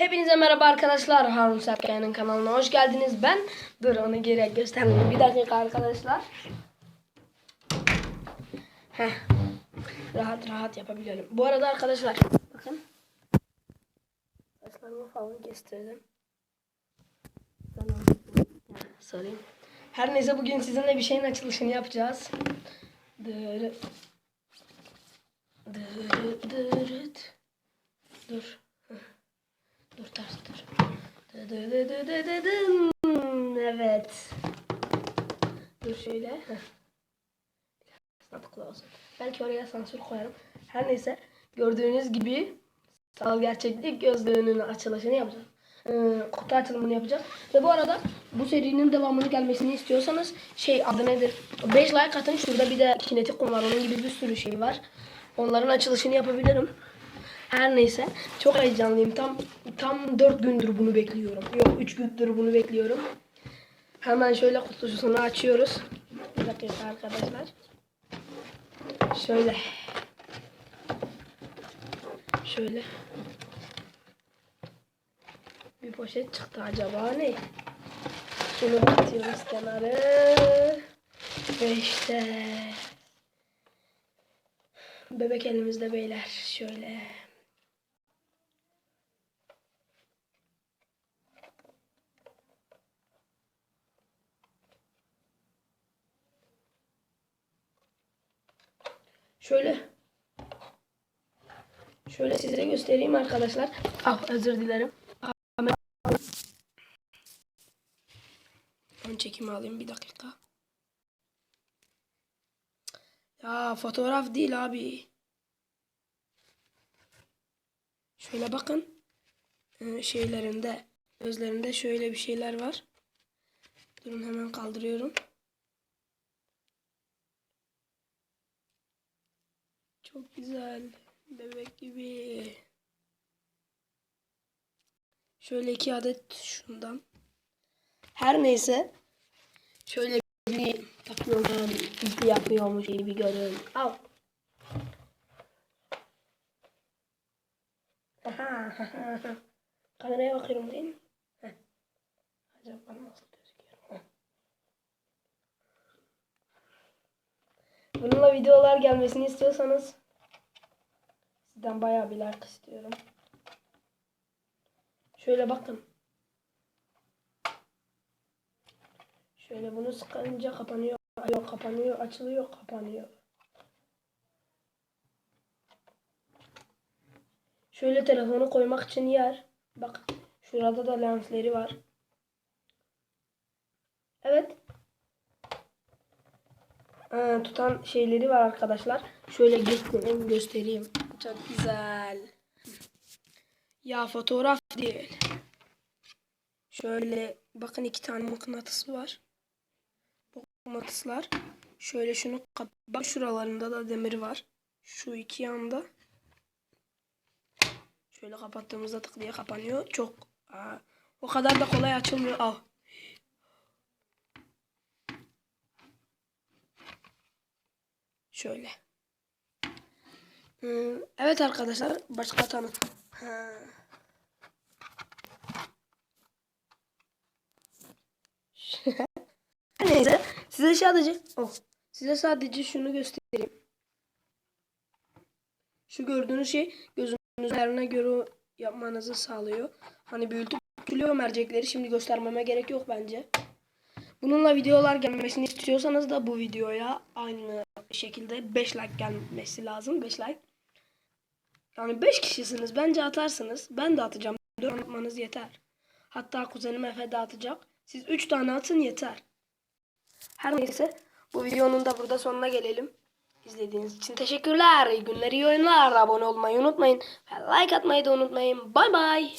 Hepinize merhaba arkadaşlar. Harun Serkaya'nın kanalına hoş geldiniz. Ben dur onu geri göstereyim. Bir dakika arkadaşlar. Heh. Rahat rahat yapabiliyorum. Bu arada arkadaşlar bakın. Saçlarımı falan kestirdim. Sorayım. Her neyse bugün sizinle bir şeyin açılışını yapacağız. Dırı. Dırı dırıt. Dur. Dur Evet. Dur şöyle. Sapıklı olsun. Belki oraya sansür koyarım. Her neyse gördüğünüz gibi sanal gerçeklik gözlüğünün açılışını yapacağız. Ee, kutu açılımını yapacağız. Ve bu arada bu serinin devamını gelmesini istiyorsanız şey adı nedir? 5 like atın. Şurada bir de kinetik kum var. Onun gibi bir sürü şey var. Onların açılışını yapabilirim. Her neyse çok heyecanlıyım. Tam tam 4 gündür bunu bekliyorum. Yok 3 gündür bunu bekliyorum. Hemen şöyle kutusunu açıyoruz. Bir dakika arkadaşlar. Şöyle. Şöyle. Bir poşet çıktı acaba ne? Şunu atıyoruz kenara. Ve işte bebek elimizde beyler. Şöyle. Şöyle. Şöyle size göstereyim arkadaşlar. Ah özür dilerim. Ön çekimi alayım bir dakika. Ya fotoğraf değil abi. Şöyle bakın. Ee, şeylerinde, gözlerinde şöyle bir şeyler var. Durun hemen kaldırıyorum. Çok güzel. Bebek gibi. Şöyle iki adet şundan. Her neyse. Şöyle bir takıyorum. İlk yapıyormuş gibi görün. Al. Kameraya bakıyorum değil mi? Heh. Acaba nasıl gözüküyor? Bununla videolar gelmesini istiyorsanız sizden bayağı bir like istiyorum. Şöyle bakın. Şöyle bunu sıkınca kapanıyor. Yok kapanıyor, açılıyor, kapanıyor. Şöyle telefonu koymak için yer. Bak şurada da lensleri var. Evet. Ee, tutan şeyleri var arkadaşlar. Şöyle göstereyim, göstereyim. Çok güzel. Ya fotoğraf değil. Şöyle bakın iki tane mıknatısı var. Mıknatıslar. Şöyle şunu bak şuralarında da demir var. Şu iki yanda. Şöyle kapattığımızda tık diye kapanıyor. Çok aa, o kadar da kolay açılmıyor. Al. Şöyle. Evet arkadaşlar başka tanıt. Ha. Neyse size sadece oh, size sadece şunu göstereyim. Şu gördüğünüz şey gözünüzün üzerine göre yapmanızı sağlıyor. Hani büyütüp küçülüyor mercekleri. Şimdi göstermeme gerek yok bence. Bununla videolar gelmesini istiyorsanız da bu videoya aynı şekilde 5 like gelmesi lazım. 5 like. Yani 5 kişisiniz. Bence atarsınız. Ben de atacağım. 4 atmanız yeter. Hatta kuzenim Efe de atacak. Siz 3 tane atın yeter. Her neyse bu videonun da burada sonuna gelelim. İzlediğiniz için teşekkürler. İyi günler, iyi oyunlar. Abone olmayı unutmayın. Ve like atmayı da unutmayın. Bay bay.